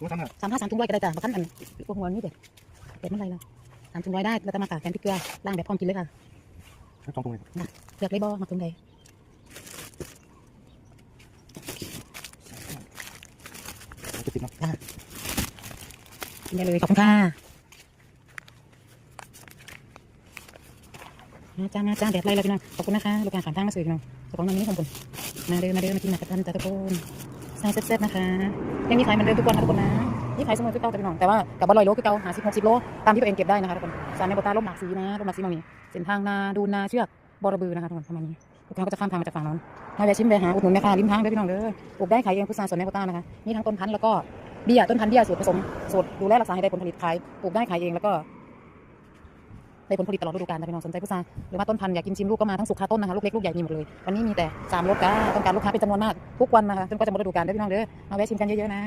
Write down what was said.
รู้ทำอะสามห้าสามถุงร้อยก็ได้จ้ะประกันอันพวกหัวนี่เด็ดเด็ดเมื่อไรเราสามถุงร้อยได้แล้วก็มาค่ะแกงพริกเกลือล้างแบบพร้อมกินเลยค่ะทั้งสองตรงเลยเลือกเลยบ่มาถุงใดจะติดเนาะกินได้เลยขอบคุณค่ะมาจ้ามาจ้าเด็ดไรเลยพี่น้องขอบคุณนะคะลูกค้าสามทางมาซื้อพี่น้องเจ้าของน้ำนี้ของคุณมาเดินมาเดินมากินหนักกระทันจ้าทุกคน ใส่แซ่บๆนะคะ ยังมีขายเหมือนเดิมทุกวันนะทุกคนนะนี่ขายสมุนทุกเก้าจ้ะพี่น้องแต่ว่ากับบอลลอยโลคือเก้าหาสิบหกสิบโลตามที่ตัวเองเก็บได้นะคะทุกคนสารในโบตาลมหนักสีนะลมหนักสีมานี้เส้นทางนาดูนาเชือกบอระบือนะคะทุกคนประมาณนี้ลูกค้าก็จะข้ามทางมาจากฝั่งโน้นมาแวะชิมแวหาอุดหนุนแม่ค้าริมทางเด้อพี่น้องเด้อปลูกได้ขายเองพุทราสวนในโบตานะคะมีทั้งต้นพันธุ์แล้วก็เบี้ยต้นพันธุ์เบี้ยสูตรผสมสูตรดูแลรักษาให้ได้ผลผลิตขายปลูกได้ขายเองแล้วก็ ได้ผลผลิตตลอดฤดูกาลนะพี่น้องสนใจพุทราหรือว่าต้นพันธุ์อยากกินชิมลูกก็มาทั้งสุกคาต้นนะคะลูกเล็กลูกใหญ่มีหมดเลยวันนี้มีแต่สามรสจ้าต้องการลูกค้าเป็นจำนวนมากทุกวันนะคะจนกว่าจะหมดฤดูกาลได้พี่น้องเด้อมาแวะชิมกันเยอะๆนะ